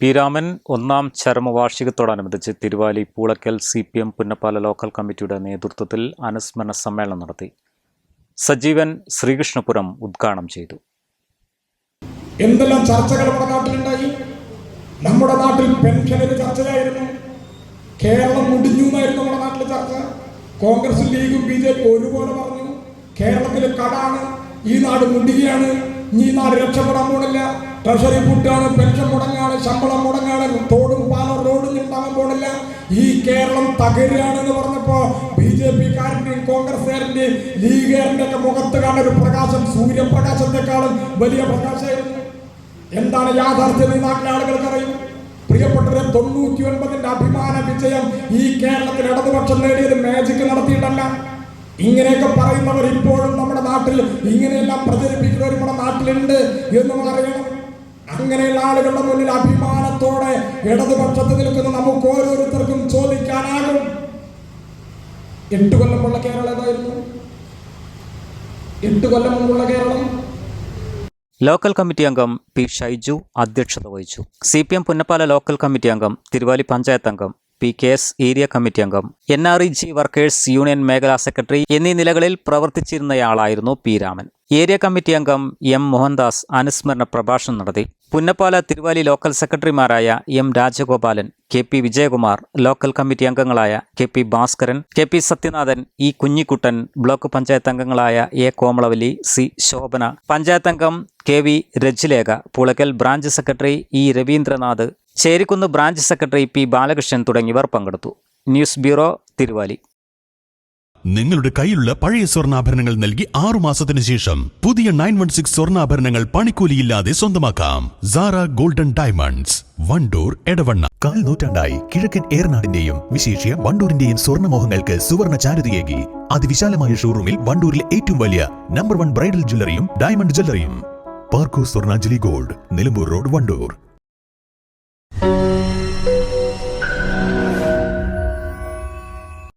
P Raman ഒന്നാം ചരമവാർഷികത്തോടനുബന്ധിച്ച് Thiruvali Poolakkal C P M Punnappala local കമ്മിറ്റിയുടെ നേതൃത്വത്തിൽ അനുസ്മരണ സമ്മേളനം നടത്തി സജീവൻ ശ്രീകൃഷ്ണപുരം ഉദ്ഘാടനം ചെയ്തു. എന്തെല്ലാം ചർച്ചകൾ നമ്മുടെ നാട്ടിലുണ്ടായി? നമ്മുടെ നാട്ടിൽ പെൻഷനൊരു ചർച്ചയായിരുന്നു. കേരളം മുടിഞ്ഞു എന്നായിരുന്നു നമ്മുടെ നാട്ടിൽ ചർച്ച. കോൺഗ്രസ് ലീഗും ബി ജെ പി ഒരുപോലെ പറഞ്ഞു. കേരളത്തിലെ കടാണ് ഈ നാട് മുടികയാണ് ഈ നാട് രക്ഷപ്പെടാൻ പോണില്ല. ട്രഷറി പൂട്ടാണ് പെൻഷൻ മുടങ്ങാണ് ശമ്പളം മുടങ്ങാണ് തോടും പാലം റോഡും ഉണ്ടാകാൻ പോണില്ല. ഈ കേരളം തകരുകയാണെന്ന് പറഞ്ഞപ്പോ ബി ജെ പിക്കാരന്റെയും കോൺഗ്രസുകാരന്റെയും ലീഗുകാരന്റെ ഒക്കെ മുഖത്ത് കാണുന്ന ഒരു പ്രകാശം സൂര്യപ്രകാശത്തെക്കാളും വലിയ പ്രകാശമായിരുന്നു. എന്താണ് യാഥാർത്ഥ്യം ഈ നാട്ടിലെ ആളുകൾക്ക് അറിയും? പ്രിയപ്പെട്ടവരെ തൊണ്ണൂറ്റി ഒൻപതിന്റെ അഭിമാന വിജയം ഈ കേരളത്തിൽ ഇടതുപക്ഷം നേടിയത് മാജിക്ക് നടത്തിയിട്ടല്ല. ഇങ്ങനെയൊക്കെ പറയുന്നവർ ഇപ്പോഴും നമ്മുടെ നാട്ടിൽ ഇങ്ങനെയെല്ലാം പ്രചരിപ്പിക്കുന്നവർ നമ്മുടെ നാട്ടിലുണ്ട് എന്ന് അറിയണം. അങ്ങനെയുള്ള ആളുകളുടെ മുന്നിൽ അഭിമാനത്തോടെ ഇടതുപക്ഷത്ത് നിൽക്കുന്ന നമുക്ക് ഓരോരുത്തർക്കും ചോദിക്കാനാകും. എട്ട് കൊല്ലം മുമ്പുള്ള കേരളം ഏതായിരുന്നു? എട്ട് കൊല്ലം മുമ്പുള്ള കേരളം? ലോക്കൽ കമ്മിറ്റി അംഗം പി ഷൈജു അധ്യക്ഷത വഹിച്ചു. C P M Punnappala local committee അംഗം തിരുവാലി പഞ്ചായത്ത് അംഗം P K S area committee അംഗം. N R E G workers union മേഖലാ സെക്രട്ടറി എന്നീ നിലകളിൽ പ്രവർത്തിച്ചിരുന്നയാളായിരുന്നു പി രാമൻ. ഏരിയ കമ്മിറ്റി അംഗം എം മോഹൻദാസ് അനുസ്മരണ പ്രഭാഷണം നടത്തി. പുന്നപ്പാല തിരുവാലി ലോക്കൽ സെക്രട്ടറിമാരായ M Rajagopalan K P Vijayakumar local committee അംഗങ്ങളായ K P Bhaskaran K P Sathyanathan E Kunhikuttan block panchayat അംഗങ്ങളായ എ കോമളവല്ലി സി ശോഭന പഞ്ചായത്ത് അംഗം K V Rajlekha Pulakkal branch secretary E Ravindranath Cherikkunnu branch secretary P Balakrishnan തുടങ്ങിയവർ പങ്കെടുത്തു. News bureau Thiruvali. നിങ്ങളുടെ കയ്യിലുള്ള പഴയ സ്വർണാഭരണങ്ങൾ നൽകി ആറു മാസത്തിന് ശേഷം പുതിയ നയൻ വൺ സിക്സ് സ്വർണാഭരണങ്ങൾ പണിക്കൂലിയില്ലാതെ സ്വന്തമാക്കാം. Sara golden diamonds Wandoor Edavanna. കാൽ നൂറ്റാണ്ടായി കിഴക്കൻ ഏറനാടിന്റെയും വിശേഷ്യ വണ്ടൂരിന്റെയും സ്വർണമോഹങ്ങൾക്ക് സുവർണ ചാരുതയേകി അതിവിശാലമായ ഷോറൂമിൽ വണ്ടൂരിലെ ഏറ്റവും വലിയ നമ്പർ വൺ ബ്രൈഡൽ ജ്വല്ലറിയും diamond ജ്വല്ലറിയും. Parco Swarnanjali gold Nilambur road Wandoor.